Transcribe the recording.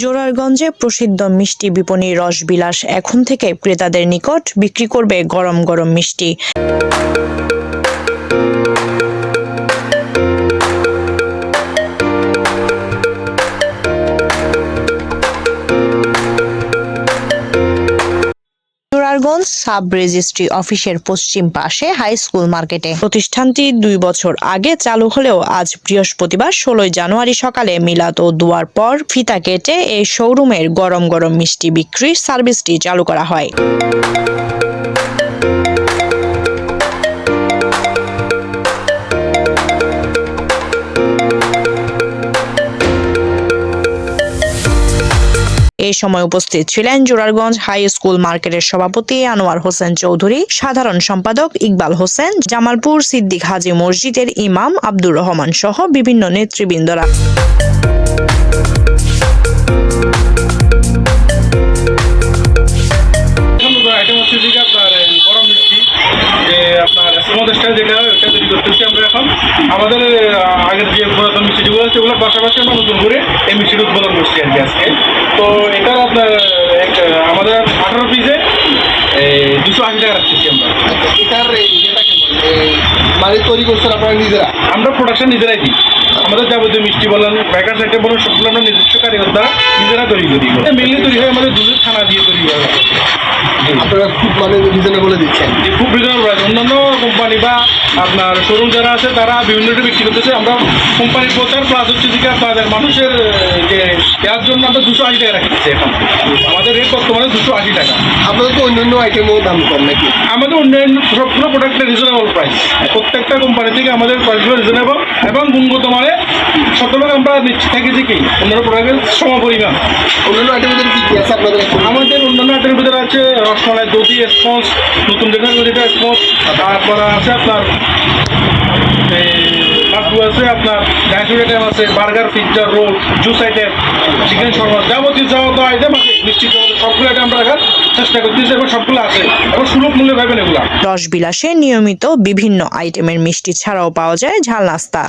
জোরারগঞ্জে প্রসিদ্ধ মিষ্টি বিপণী রসবিলাস এখন থেকে ক্রেতাদের নিকট বিক্রি করবে গরম গরম মিষ্টি। জোরারগঞ্জ সাব রেজিস্ট্রি অফিসের পশ্চিম পাশে হাই স্কুল মার্কেটে। প্রতিষ্ঠানটি দুই বছর আগে চালু হলেও আজ বৃহস্পতিবার ষোলোই জানুয়ারি সকালে মিলাত ও দুয়ার পর ফিতা কেটে এই শোরুমের গরম গরম মিষ্টি বিক্রির সার্ভিসটি চালু করা হয়। এই সময় উপস্থিত ছিলেন জোরারগঞ্জ হাই স্কুল মার্কেটের সভাপতি আনোয়ার হোসেন চৌধুরী, সাধারণ সম্পাদক ইকবাল হোসেন, জামালপুর সিদ্দিক হাজি মসজিদের ইমাম আব্দুর রহমান সহ বিভিন্ন নেতৃবৃন্দরা। আমাদের আগের যে পুরাতন মিষ্টি যেগুলো আছে ওগুলোর পাশাপাশি আমরা নতুন করে এই মিষ্টির আজকে তো এটার আপনার আমাদের আঠারো পিসে দুশো আশি টাকা রাখতেছি আমরা। এটার মানে তৈরি করছেন আপনারা নিজেরা? আমরা প্রোডাকশন নিজেরাই দিই। আমাদের যাবতীয় মিষ্টি বলেন প্যাকার সাইটে বলেন সবগুলো আমরা নিজস্ব কারিগর দ্বারা নিজেরা তৈরি করি। মেনলি তৈরি হয় আমাদের দুধের ছানা দিয়ে তৈরি হয়। আপনারা খুব মানে রিজনেবলে দিচ্ছেন। খুব রিজনেবল প্রাইস অন্যান্য কোম্পানি বা আপনার শোরুম যারা আছে তারা বিভিন্ন রেটে বিক্রি করতেছে। আমরা কোম্পানির প্রচার প্লাস হচ্ছে আপনাদের মানুষের যে দেওয়ার জন্য আমরা দুশো আশি টাকা রাখতেছি এখন। আমাদের রেট বর্তমানে দুশো আশি টাকা। আপনাদের তো অন্যান্য আইটেমও দাম কম নাকি? আমাদের অন্যান্য সবগুলো প্রোডাক্টের রিজনেবল প্রাইস প্রত্যেকটা কোম্পানি থেকে আমাদের প্রাইসগুলো রিজনেবল এবং গুণগত মানে শতভাগ আমরা নিচ্ছি থাকি যে কি অন্যান্য প্রোডাক্টের সমপরিমাণ। অন্যান্য আছে আপনাদের আমাদের অন্যান্য আইটেমের ভিতরে আছে রসমালাই দধি স্পঞ্জ নতুন যেটা যেটা স্পঞ্জ তারপর আছে আপনার লাড্ডু আছে আপনার ডাইসুর আইটেম আছে burger pizza roll juice item chicken shawarma যাবতীয় যাবতীয় আইটেম আছে যাবতীয় সবগুলো আইটেম আমরা রাখার চেষ্টা করতেছি এবং সবগুলো আছে। এবং সুলভ মূল্যে পাবেন এগুলা। রসবিলাসে নিয়মিত বিভিন্ন আইটেমের মিষ্টি ছাড়াও পাওয়া যায় ঝাল নাস্তা।